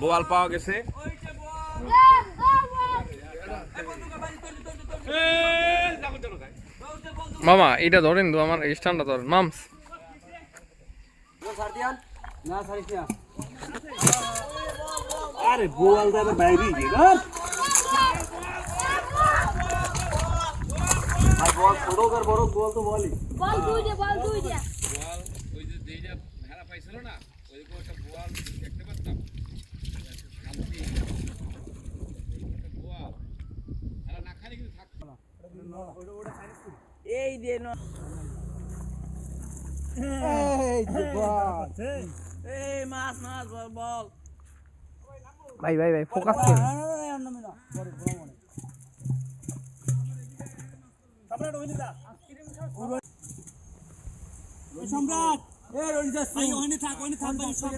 বোয়াল পাওয়া গেছে। মামা এটা ধরেন তো আমার স্ট্যান্ডটা ধরেন। মামস। না আরে বোয়াল তো বাইরে গিয়ে আর বল ছোট কর বড় বল তো বলি। বল দুই দে বল দুই দে বোয়াল ওই যে যেইটা ভেড়া পাইছিল না ওই রকম একটা বোয়াল দেখতে পাচ্তাম শান্তি বোয়াল ভেড়া না খালি কিন্তু থাকতো না এই যে ভাই ভাই ভাই ফোকাস সম্রাট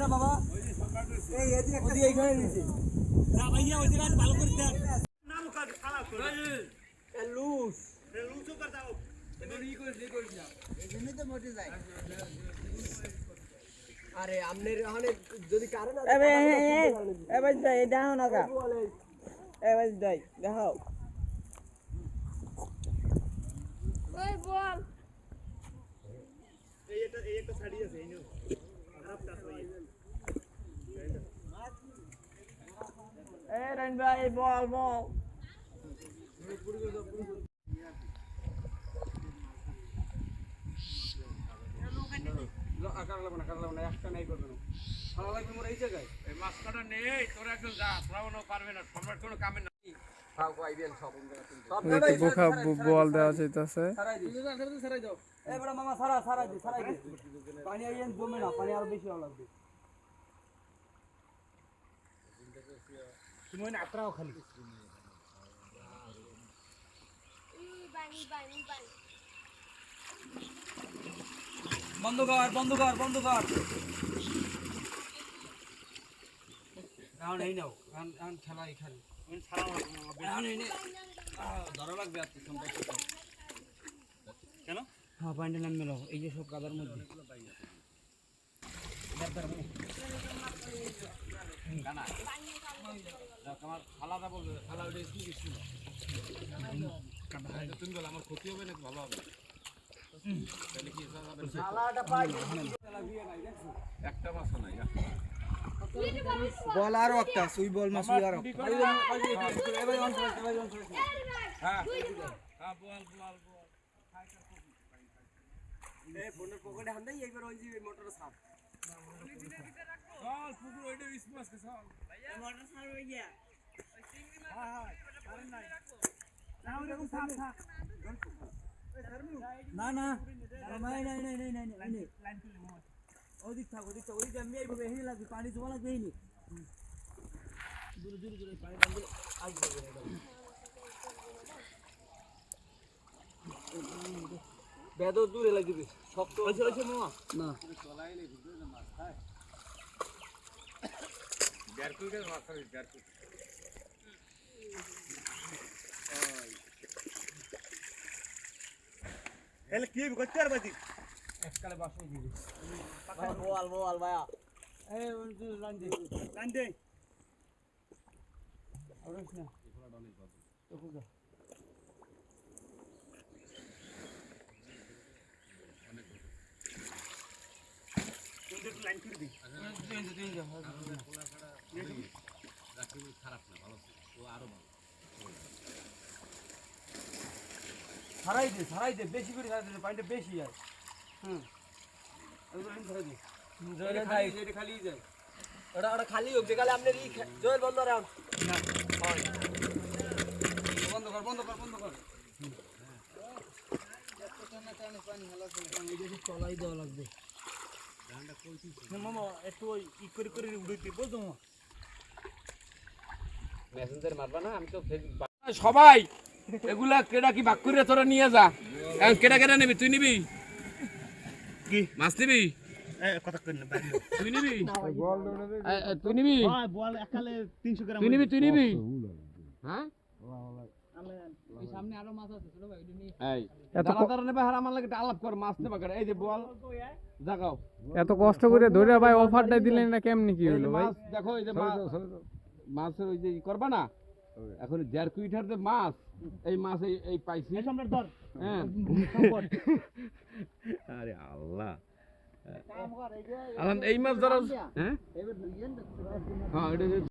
বাবা। ভালো করে দেখ। আরে আমনের ওখানে যদি কারণ এ ভাই এ ভাই যাই দেখো না কা এ ভাই যাই দেখো ওই বল এ রন ভাই বল বল এই তোরাও পারবে না সম্রাট কোনো কামে না একটু বোখা বল দেওয়া চাইতেছে সারাই দি সারাই দাও এ বড়। মামা সারা সারাই দি সারাই দি পানি জমে না বেশি লাগবে তুমি না খালি বন্ধ কর বন্ধ কর বন্ধ কর। এখন এই নাও এখন এখন খেলা এখানে। এখন এই নে। ধরা লাগবে আর কেন? হ্যাঁ পানিটা নাম মেলাও এই যে সব কাদার মধ্যে। আমার খালাটা বলবে খালা ওইটা কি ছিল আমার ক্ষতি হবে নাকি ভালো হবে তাহলে কি একটা মাছ নাই বল আরও একটা সুই বল মাছ সুই আরও হ্যাঁ হ্যাঁ বোয়াল বোয়াল বোয়াল পকেটে হান দেই একবার ওই যে মোটর সাপ চল পুকুর ওইটা ইস মাছ কে চল না না নাই নাই নাই নাই নাই নাই। ওদিক থাক ওদিক থাক ওদিক আমি এইভাবে হেনে লাগবে পানি জমা লাগবে হেনে দূরে দূরে দূরে পানি টান দিলে বেদ দূরে লাগবে শক্ত হয়েছে হয়েছে মামা। না। দেড় কুইন্টাল মাছ আছে দেড় কুইন্টাল। এলে কি করতে আর বাজি এককালে বাস হয়ে দিবি বল বল ভাইয়া এই তুই রান দে রান দে আউরিস না তো কুদা লাইন করে দি তিন তিন যা ছাড়াই দে ছাড়াই দে বেশি করে ছাড়াই দে পানিটা বেশি যায়। হুম। খালি যায়। ওটা ওটা খালি হোক যেখানে জয়েল বন্ধ রাউন্ড বন্ধ কর বন্ধ কর বন্ধ কর। চলাই দেওয়া লাগবে। মামা একটু ওই ই করে করে মেসেঞ্জার মারবা না আমি তো সবাই এগুলা কেডা কি ভাগ করে নিয়ে যা। কেডা কেডা নিবি? তুই নিবি? কি? মাছ নিবি? হ্যাঁ? এত আলাপ মাছ এই যে এত কষ্ট করে ধরে ভাই অফারটা দিলেন না কেমনি কি হলো ভাই? দেখো এই যে মাছ মাছের ওই যে করবা না? এখন দেড় কুইটার যে মাছ। এই মাছ এই পাইছি। হ্যাঁ। আরে আল্লাহ। এই মাছ ধরা হ্যাঁ?